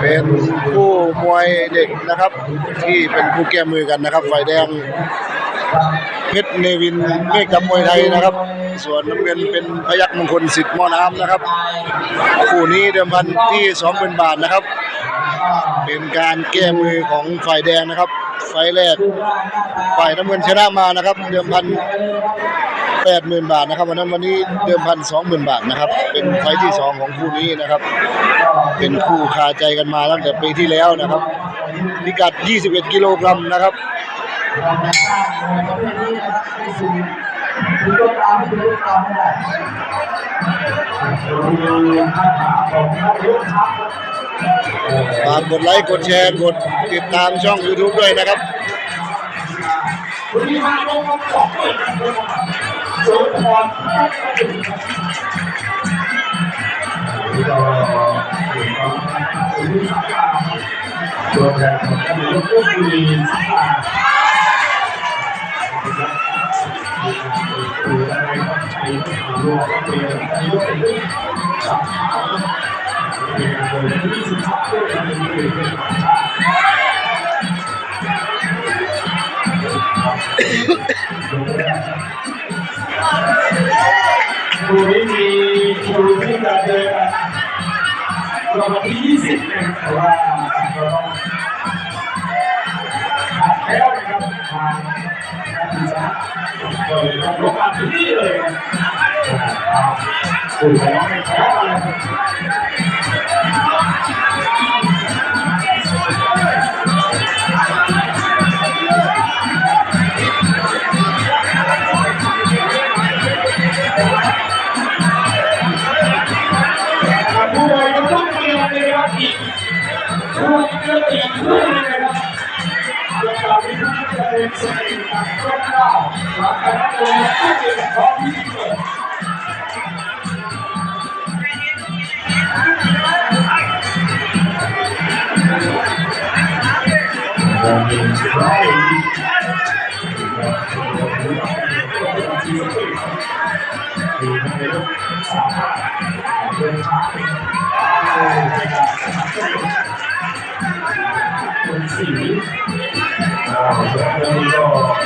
เป็นคู่มวยเด็กนะครับ ที่เป็นคู่แก้มือกันนะครับ ฝ่ายแดงเพชรเนวินเมฆดำมวยไทยนะครับ ส่วนน้ำเงินเป็นพยัคฆ์มงคลสิทธิ์มอน้ำนะครับ คู่นี้เดิมพันที่สองเป็นบาทนะครับ เป็นการแก้มือของฝ่ายแดงนะครับ ไฟแรกฝ่ายน้ำเงินชนะมานะครับ เดิมพันแปดหมื่นบาทนะครับ วันนั้นวันนี้เดิมพันสองหมื่นบาทนะครับ เป็นไฟที่สองของคู่นี้นะครับ เป็นคู่คาใจกันมาตั้งแต่ปีที่แล้วนะครับพิกัด 21 กิโลกรัมนะครับฝากกดไลค์ กดแชร์ กดติดตามช่อง YouTube ด้วยนะครับ วิมานลงมาตัวแทนของท่านนายกรัฐมนตรีดูอะไรก็ใช้รวมก็เป็นนายกเป็นสัมภาระเป็นโดยที่สุดท้ายก็เป็นเป็นดู นี้มีชูที่จะเดินเราวันที่20เนี่ยแต่ว่าเราต้องขาดแล้วนะครับทางนักศึกษาก็เลยต้องลงมาที่นี่เลยครับคุยแล้วไม่แพ้อะไยมเลย คนะครับแล้วก็มีผู้ที่จะเป็นสติกับครอบครัวหลังจากนั้นเลยผู้ที่จะพร้อม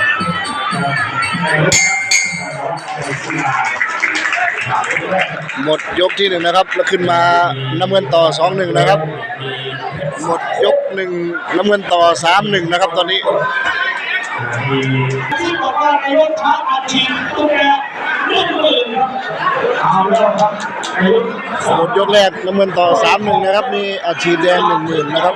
ที่จะเกิดคนสีอ่าเรื่องนี้ก็หมดยกที่หนึ่งนะครับ แล้วขึ้นมาน้ำเงินต่อสองหนึ่งนะครับ หมดยกหนึ่งน้ำเงินต่อสามหนึ่งนะครับตอนนี้ ที่บอกว่าในรถช้าอาชีพตัวแกเรื่องอื่นครับเอาแล้วครับในยุคสหมดยกแรกน้ำเงินต่อสามหนึ่งนะครับ มีอาชีพแดงหนึ่งหมื่นนะครับ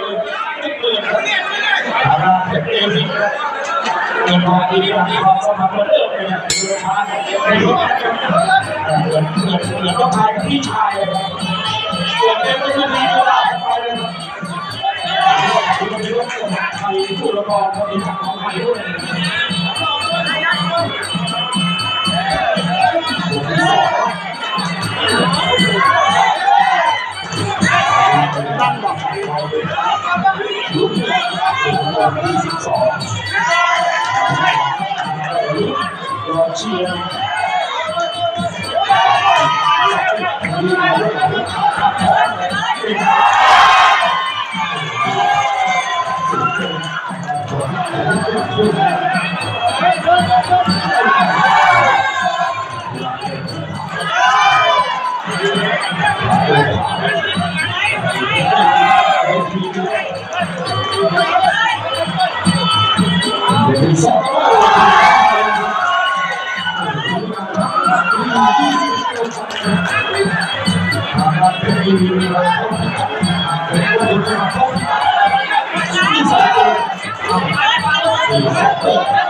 เดีนะความสมัครเริ่มเลยนะเรือช้าในยุคเหมือนเหมือนเหมือนต้องทายพี่ชายเลยครับส่วนเด็กก็จะมีเวลาไป ไทยผู้ละครก็มีจากของไทยด้วยตั้งแบบยุคที่สิบสองรอเชียร์เ Thank you.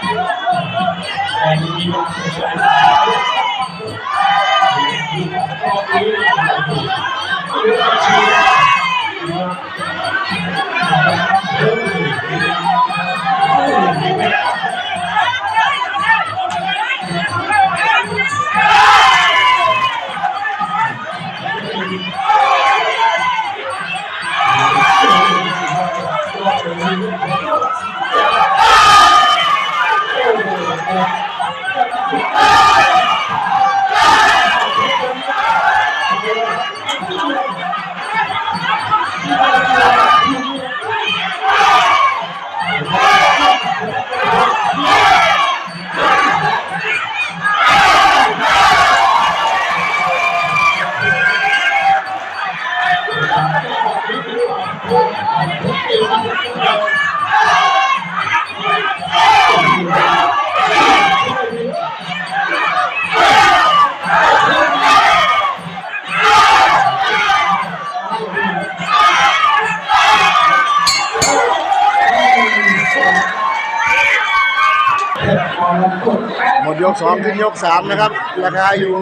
หมดยกสองขึ้นยกสามนะครับ ราคาอยู่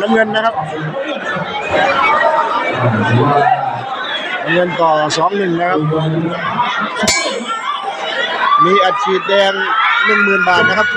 น้ำเงินนะครับ เงินต่อสองหนึ่งนะครับ มีอัดฉีดแดงหนึ่งหมื่นบาทนะครับ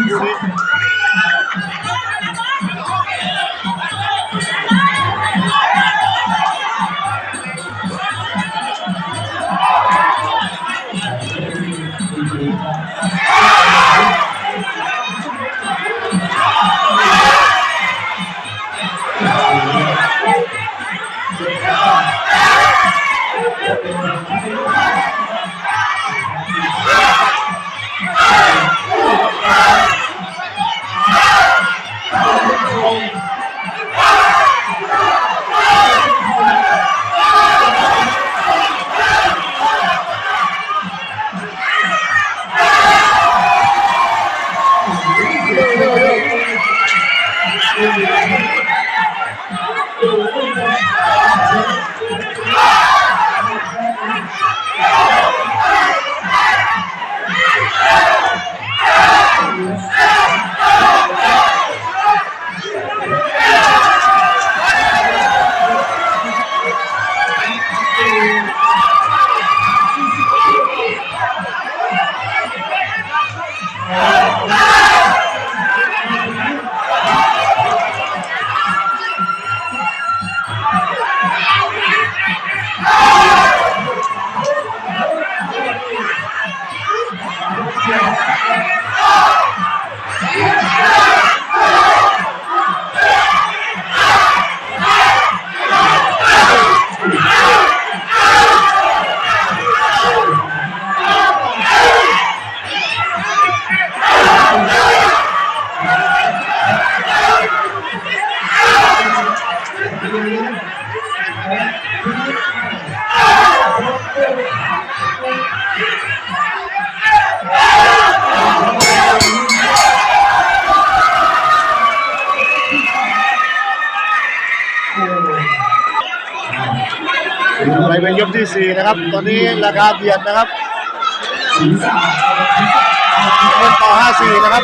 คู่ นะครับ ตอนนี้ราคาเบียดนะครับเงินต่อห้าสี่นะครับ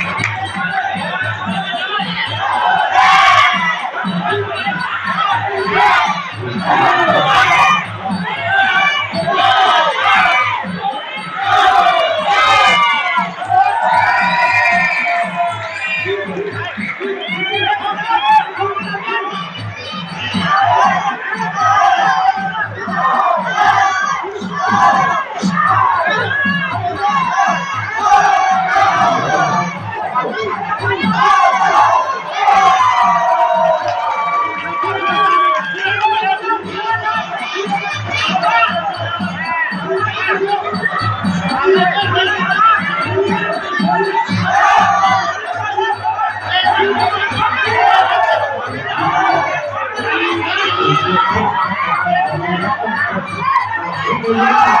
Thank you.